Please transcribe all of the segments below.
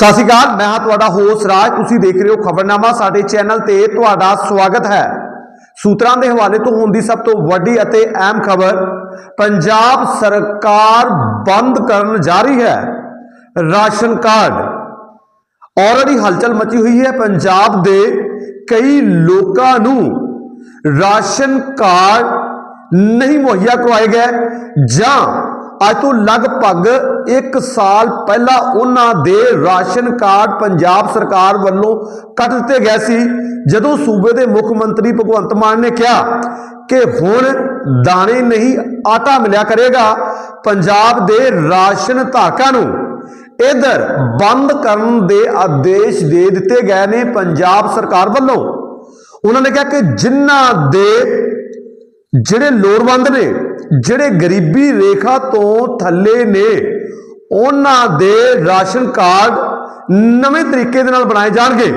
ਸਤਿ ਸ਼੍ਰੀ ਅਕਾਲ, ਮੈਂ ਹਾਂ ਤੁਹਾਡਾ ਹੋਸਟ ਰਾਜ। ਤੁਸੀਂ ਦੇਖ ਰਹੇ ਹੋ ਖਬਰਨਾਮਾ, ਸਾਡੇ ਚੈਨਲ ਤੇ ਤੁਹਾਡਾ ਸਵਾਗਤ ਹੈ। ਸੂਤਰਾਂ ਦੇ ਹਵਾਲੇ ਤੋਂ ਹੋਣ ਦੀ ਸਭ ਤੋਂ ਵੱਡੀ ਅਤੇ ਅਹਿਮ ਖਬਰ, ਪੰਜਾਬ ਸਰਕਾਰ ਬੰਦ ਕਰਨ ਜਾ ਰਹੀ ਹੈ। Ration card. ਆਲਰੇਡੀ ਹਲਚਲ ਮਚੀ ਹੋਈ ਹੈ ਪੰਜਾਬ ਦੇ ਕਈ ਲੋਕਾਂ ਨੂੰ। ਰਾਸ਼ਨ ਕਾਰਡ ਨਹੀਂ ਮੁਹੱਈਆ ਕਰਵਾਏ ਗਏ ਜਾਂ ਅੱਜ ਤੋਂ ਲਗਭਗ 1 ਸਾਲ ਪਹਿਲਾਂ ਉਹਨਾਂ ਦੇ ਰਾਸ਼ਨ ਕਾਰਡ ਪੰਜਾਬ ਸਰਕਾਰ ਵੱਲੋਂ ਕੱਟ ਦਿੱਤੇ ਗਏ ਸੀ, ਜਦੋਂ ਸੂਬੇ ਦੇ ਮੁੱਖ ਮੰਤਰੀ ਭਗਵੰਤ ਮਾਨ ਨੇ ਕਿਹਾ ਕਿ ਹੁਣ ਦਾਣੇ ਨਹੀਂ, ਆਟਾ ਮਿਲਿਆ ਕਰੇਗਾ। ਪੰਜਾਬ ਦੇ ਰਾਸ਼ਨ ਧਾਰਕਾਂ ਨੂੰ ਇਧਰ ਬੰਦ ਕਰਨ ਦੇ ਆਦੇਸ਼ ਦੇ ਦਿੱਤੇ ਗਏ ਨੇ ਪੰਜਾਬ ਸਰਕਾਰ ਵੱਲੋਂ। ਉਹਨਾਂ ਨੇ ਕਿਹਾ ਕਿ ਜਿਨ੍ਹਾਂ ਦੇ ਜਿਹੜੇ ਲੋੜਵੰਦ ਨੇ, ਜਿਹੜੇ ਗਰੀਬੀ ਰੇਖਾ ਤੋਂ ਥੱਲੇ ਨੇ, ਉਹਨਾਂ ਦੇ ਰਾਸ਼ਨ ਕਾਰਡ ਨਵੇਂ ਤਰੀਕੇ ਦੇ ਨਾਲ ਬਣਾਏ ਜਾਣਗੇ।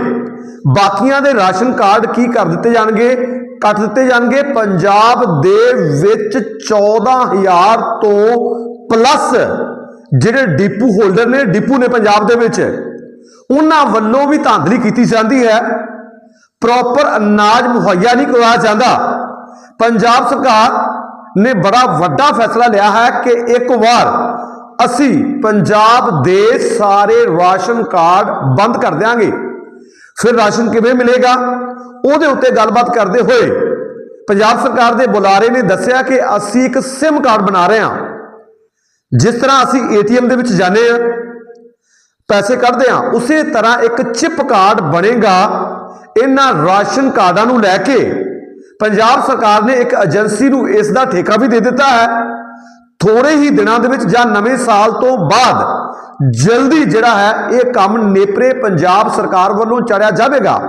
ਬਾਕੀਆਂ ਦੇ ਰਾਸ਼ਨ ਕਾਰਡ ਕੀ ਕਰ ਦਿੱਤੇ ਜਾਣਗੇ? ਕੱਟ ਦਿੱਤੇ ਜਾਣਗੇ। ਪੰਜਾਬ ਦੇ ਵਿੱਚ 14000 ਤੋਂ ਪਲੱਸ ਜਿਹੜੇ ਡਿਪੂ ਹੋਲਡਰ ਨੇ, ਡਿਪੂ ਨੇ ਪੰਜਾਬ ਦੇ ਵਿੱਚ, ਉਹਨਾਂ ਵੱਲੋਂ ਵੀ ਧਾਂਦਲੀ ਕੀਤੀ ਜਾਂਦੀ ਹੈ। ਪ੍ਰੋਪਰ ਅਨਾਜ ਮੁਹੱਈਆ ਨਹੀਂ ਕਰਵਾਇਆ ਜਾਂਦਾ। ਪੰਜਾਬ ਸਰਕਾਰ ਨੇ ਬੜਾ ਵੱਡਾ ਫੈਸਲਾ ਲਿਆ ਹੈ ਕਿ ਇੱਕ ਵਾਰ ਅਸੀਂ ਪੰਜਾਬ ਦੇ ਸਾਰੇ ਰਾਸ਼ਨ ਕਾਰਡ ਬੰਦ ਕਰ ਦਿਆਂਗੇ। ਫਿਰ ਰਾਸ਼ਨ ਕਿਵੇਂ ਮਿਲੇਗਾ? ਉਹਦੇ ਉੱਤੇ ਗੱਲਬਾਤ ਕਰਦੇ ਹੋਏ ਪੰਜਾਬ ਸਰਕਾਰ ਦੇ ਬੁਲਾਰੇ ਨੇ ਦੱਸਿਆ ਕਿ ਅਸੀਂ ਇੱਕ ਸਿਮ ਕਾਰਡ ਬਣਾ ਰਹੇ ਹਾਂ। ਜਿਸ ਤਰ੍ਹਾਂ ਅਸੀਂ ਏਟੀਐਮ ਦੇ ਵਿੱਚ ਜਾਂਦੇ ਹਾਂ, ਪੈਸੇ ਕੱਢਦੇ ਹਾਂ, ਉਸੇ ਤਰ੍ਹਾਂ ਇੱਕ ਚਿਪ ਕਾਰਡ ਬਣੇਗਾ। ਇਹਨਾਂ ਰਾਸ਼ਨ ਕਾਰਡਾਂ ਨੂੰ ਲੈ ਕੇ ਪੰਜਾਬ ਸਰਕਾਰ ਨੇ ਇੱਕ ਏਜੰਸੀ ਨੂੰ ਇਸ ਦਾ ਠੇਕਾ ਵੀ ਦੇ ਦਿੱਤਾ ਹੈ। ਥੋੜੇ ਹੀ ਦਿਨਾਂ ਦੇ ਵਿੱਚ ਜਾਂ ਨਵੇਂ ਸਾਲ ਤੋਂ ਬਾਅਦ ਜਲਦੀ ਜਿਹੜਾ ਹੈ, ਇਹ ਕੰਮ ਨੇਪਰੇ ਪੰਜਾਬ ਸਰਕਾਰ ਵੱਲੋਂ ਚੜਿਆ ਜਾਵੇਗਾ।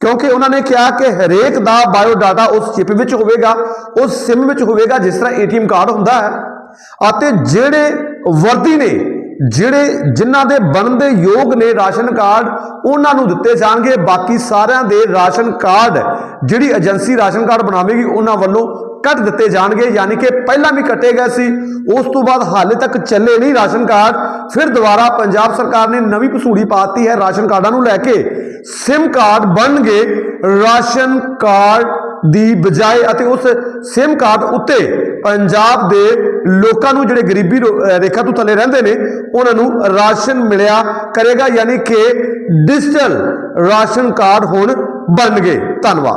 ਕਿਉਂਕਿ ਉਹਨਾਂ ਨੇ ਕਿਹਾ ਕਿ ਹਰੇਕ ਦਾ ਬਾਇਓ ਡਾਟਾ ਉਸ ਚਿਪ ਵਿੱਚ ਹੋਵੇਗਾ, ਉਸ ਸਿਮ ਵਿੱਚ ਹੋਵੇਗਾ, ਜਿਸ ਤਰ੍ਹਾਂ ਏਟੀਐਮ ਕਾਰਡ ਹੁੰਦਾ ਹੈ। ਅਤੇ ਜਿਹੜੇ ਵਰਦੀ ਨੇ ਜਿਹੜੇ ਜਿਨ੍ਹਾਂ ਦੇ ਬਣਨ ਦੇ ਯੋਗ ਨੇ ਰਾਸ਼ਨ ਕਾਰਡ, ਉਹਨਾਂ ਨੂੰ ਦਿੱਤੇ ਜਾਣਗੇ। ਬਾਕੀ ਸਾਰਿਆਂ ਦੇ ਰਾਸ਼ਨ ਕਾਰਡ, ਜਿਹੜੀ ਏਜੰਸੀ ਰਾਸ਼ਨ ਕਾਰਡ ਬਣਾਵੇਗੀ, ਉਹਨਾਂ ਵੱਲੋਂ ਕੱਟ ਦਿੱਤੇ ਜਾਣਗੇ। ਯਾਨੀ ਕਿ ਪਹਿਲਾਂ ਵੀ ਕੱਟੇ ਗਏ ਸੀ, ਉਸ ਤੋਂ ਬਾਅਦ ਹਾਲੇ ਤੱਕ ਚੱਲੇ ਨਹੀਂ ਰਾਸ਼ਨ ਕਾਰਡ। ਫਿਰ ਦੁਬਾਰਾ ਪੰਜਾਬ ਸਰਕਾਰ ਨੇ ਨਵੀਂ ਪਸੂੜੀ ਪਾਤੀ ਹੈ ਰਾਸ਼ਨ ਕਾਰਡਾਂ ਨੂੰ ਲੈ ਕੇ। ਸਿਮ ਕਾਰਡ ਬਣਨਗੇ ਰਾਸ਼ਨ ਕਾਰਡ ਦੀ ਬਜਾਏ ਅਤੇ ਉਸ ਸਿਮ ਕਾਰਡ ਉੱਤੇ ਪੰਜਾਬ ਦੇ ਲੋਕਾਂ ਨੂੰ ਜਿਹੜੇ ਗਰੀਬੀ ਰੋ- ਰੇਖਾ ਤੋਂ ਥੱਲੇ ਰਹਿੰਦੇ ਨੇ, ਉਹਨਾਂ ਨੂੰ ਰਾਸ਼ਨ ਮਿਲਿਆ ਕਰੇਗਾ, ਯਾਨੀ ਕਿ ਡਿਜੀਟਲ ਰਾਸ਼ਨ ਕਾਰਡ ਹੁਣ ਬਣਨਗੇ। ਧੰਨਵਾਦ।